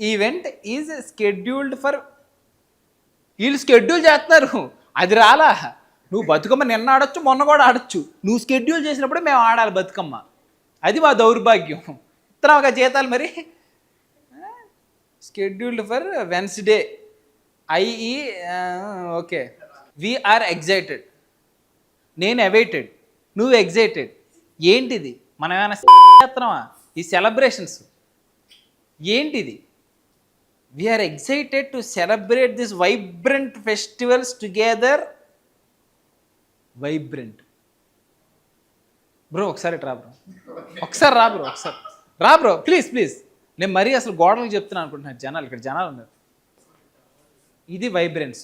Event is scheduled for వీళ్ళు schedule చేస్తున్నారు. అది రాలా. నువ్వు బతుకమ్మ నిన్న ఆడొచ్చు మొన్న కూడా ఆడొచ్చు. నువ్వు స్కెడ్యూల్ చేసినప్పుడు మేము ఆడాలి బతుకమ్మ. అది మా దౌర్భాగ్యం. ఇస్తున్నావుగా జీతాలు మరి? Scheduled for Wednesday. IE okay. We are excited నేను అవైటెడ్. నువ్వు ఎగ్జైటెడ్ ఏంటిది? మనం ఏమైనా చేస్తున్నావా? ఈ సెలబ్రేషన్స్. ఏంటిది? We are excited to celebrate this vibrant festivals together vibrant bro ఒకసారి రా బ్రో ఒకసారి రా బ్రో ఒకసారి. రా బ్రో ప్లీజ్ ప్లీజ్ నేను మరీ అసలు గోడలకు చెప్తున్నాను అనుకుంటున్నాను జనాలు ఇక్కడ జనాలు ఉన్నారు. ఇది వైబ్రెన్స్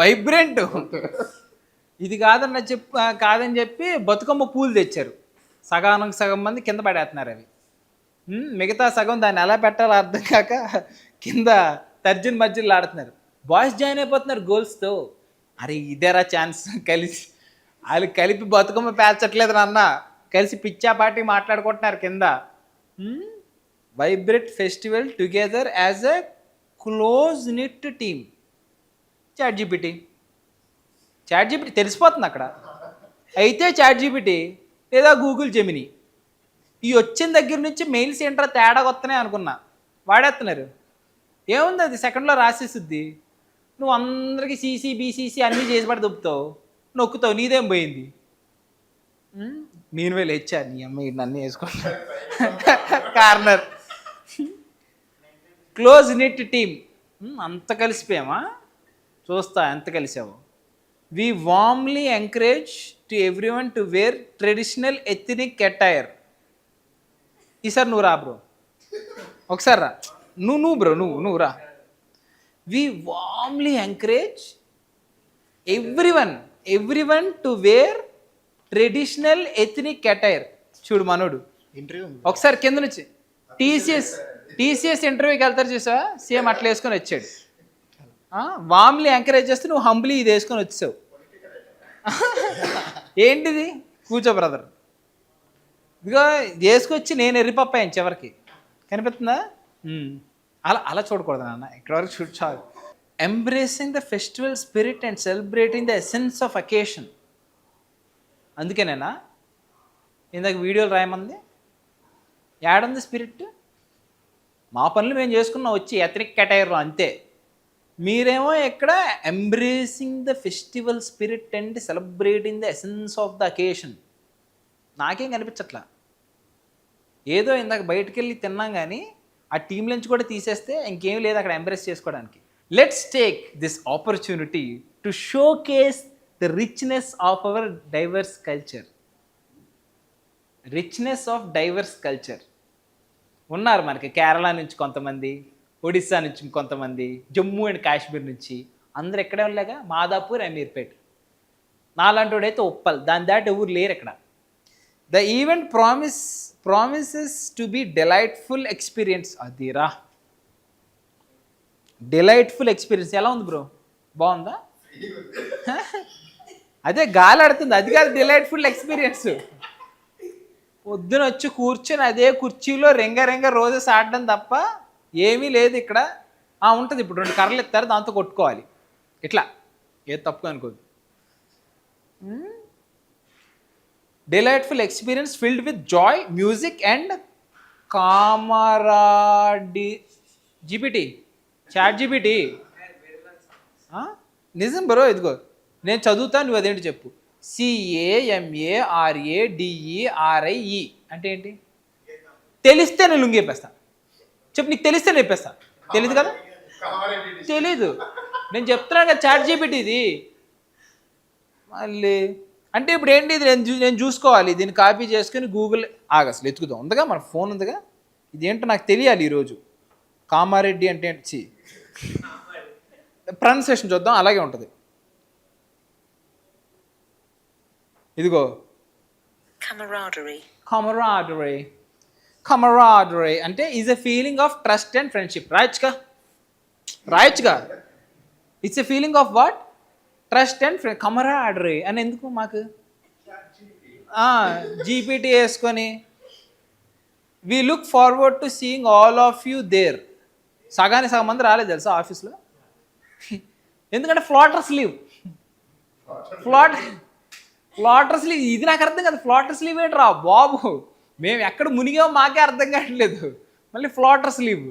వైబ్రెంట్ ఇది కాదన్న చెప్పు కాదని చెప్పి బతుకమ్మ పూలు తెచ్చారు. సగానికి సగం మంది కింద పడేస్తున్నారు అవి. మిగతా సగం దాన్ని ఎలా పెట్టాలో అర్థం కాక కింద తర్జున్ మధ్యలో ఆడుతున్నారు. బాయ్స్ జాయిన్ అయిపోతున్నారు గోల్స్తో. అరే ఇదేరా ఛాన్స్. కలిసి వాళ్ళు కలిపి బతుకమ్మ పేల్చట్లేదు నాన్న. కలిసి పిచ్చా మాట్లాడుకుంటున్నారు కింద. Vibrant festival together as a close knit team. Chat GPT chat GPT తెలిసిపోతుంది అక్కడ. అయితే చాట్ జీపీటీ లేదా గూగుల్ జెమిని. ఈ వచ్చిన దగ్గర నుంచి మెయిల్స్ ఏంట్రా తేడా వస్తున్నాయి అనుకున్నా. వాడేస్తున్నారు ఏముంది అది? సెకండ్లో రాసేసిద్ది. నువ్వు అందరికీ సీసీ బీసీసీ అన్నీ చేసి పడి దుప్పుతావు నొక్కుతావు. నీదేం పోయింది? నేను వెళ్ళి ఇచ్చా నీ అమ్మ ఈయన అన్నీ వేసుకుంటా. కార్నర్. Close knit team. అంత కలిసిపోయామా? చూస్తా ఎంత కలిసావు? We warmly encourage to every one to wear traditional ethnic attire. ఈసారి నువ్వు రా బ్రో ఒకసారి రా. నువ్వు నువ్వు బ్రో నువ్వు నువ్వు రా. We warmly encourage every one every one to wear traditional ethnic attire చూడు మనోడు. ఇంటర్వ్యూ ఒకసారి కింద నుంచి. టీసీఎస్ టీసీఎస్ ఇంటర్వ్యూకి వెళ్తారు చూసావా? సేమ్ అట్లా వేసుకొని వచ్చాడు. వామ్లీ ఎంకరేజ్ చేస్తే నువ్వు హంబ్లీ ఇది వేసుకొని వచ్చావు. ఏంటిది? కూర్చో బ్రదర్ ఇదిగో ఇది వేసుకొచ్చి నేను ఎర్రిపప్పాను చివరికి. కనిపిస్తుందా. అలా అలా చూడకూడదు నాన్న. ఇక్కడ వరకు చూడు చాలు. Embracing the festival spirit and celebrating the essence of occasion అందుకేనేనా? ఇందాక వీడియోలు రాయమంది. ఏడుంది స్పిరిట్ మా పనులు మేము చేసుకున్నాం వచ్చి ఎథనిక్ కేటైర్లో అంతే. మీరేమో ఇక్కడ embracing the festival spirit and celebrating the essence of the occasion నాకేం కనిపించట్లా. ఏదో ఇందాక బయటికి వెళ్ళి తిన్నాం కానీ ఆ టీం నుంచి కూడా తీసేస్తే ఇంకేం లేదు అక్కడ ఎంబ్రేస్ చేసుకోవడానికి. Let's take this opportunity to showcase the richness of our diverse culture richness of diverse culture ఉన్నారు మనకి కేరళ నుంచి కొంతమంది ఒడిస్సా నుంచి కొంతమంది జమ్మూ అండ్ కాశ్మీర్ నుంచి అందరు ఎక్కడే ఉండలేక మాదాపూర్ అమీర్పేట్. నాలాంటివాడైతే ఉప్పల్ దాని దాటి ఎవరు లేరు ఇక్కడ. The event promise promises to be delightful experience అదిరా డిలైట్ఫుల్ ఎక్స్పీరియన్స్ ఎలా ఉంది బ్రో బాగుందా? అదే గాలి ఆడుతుంది. అది కాదు డిలైట్ఫుల్ ఎక్స్పీరియన్స్ పొద్దున వచ్చి కూర్చొని అదే కుర్చీలో రెంగ రెంగ రోజెస్ ఆడడం తప్ప ఏమీ లేదు ఇక్కడ. ఆ, ఉంటుంది. ఇప్పుడు రెండు కర్రలు ఎత్తారు దాంతో కొట్టుకోవాలి. ఇట్లా. ఏది తప్పు అనుకోదు delightful experience filled with joy music and camaraderie GPT chat GPT నిజం బ్రో ఇదిగో. నేను చదువుతా నువ్వు అదేంటి చెప్పు. సిఏఎంఏ ఆర్ఏ డిఈ ఆర్ఐఈ అంటే ఏంటి? తెలిస్తే నేను లుంగేపేస్తా చెప్పు నీకు తెలిస్తే నేను చెప్పేస్తా తెలీదు కదా? తెలీదు. నేను చెప్తున్నాను కదా చాట్ జీపీటీ ఇది. మళ్ళీ అంటే ఇప్పుడు ఏంటి ఇది? నేను నేను చూసుకోవాలి. దీన్ని కాపీ చేసుకుని గూగుల్ ఆగసలు ఎత్తుకుదాం ఉందిగా మన ఫోన్ ఉందిగా? ఇదేంటో నాకు తెలియాలి ఈరోజు. కామారెడ్డి అంటే ఏంటి? ప్రొనౌన్సియేషన్ చూద్దాం అలాగే ఉంటుంది. ఇదిగో. Camaraderie. Camaraderie. అంటే is a feeling of trust and friendship రాయచ్చుగా రాయచ్చుగా it's a feeling of what trust and friend camaraderie అని ఎందుకు మాకు? జీపీటీ వేసుకొని. We look forward to seeing all of you there సగానికి సగం మంది రాలేదు తెలుసా ఆఫీస్లో? ఎందుకంటే ఫ్లాటర్స్ లీవ్. Flat ఫ్లాటర్స్ leave. ఇది నాకు అర్థం కాదు. ఫ్లాటర్స్ లీవ్ ఏంట్రా బాబు? మేము ఎక్కడ మునిగామో మాకే అర్థం కావట్లేదు. మళ్ళీ ఫ్లాటర్స్ లీవ్.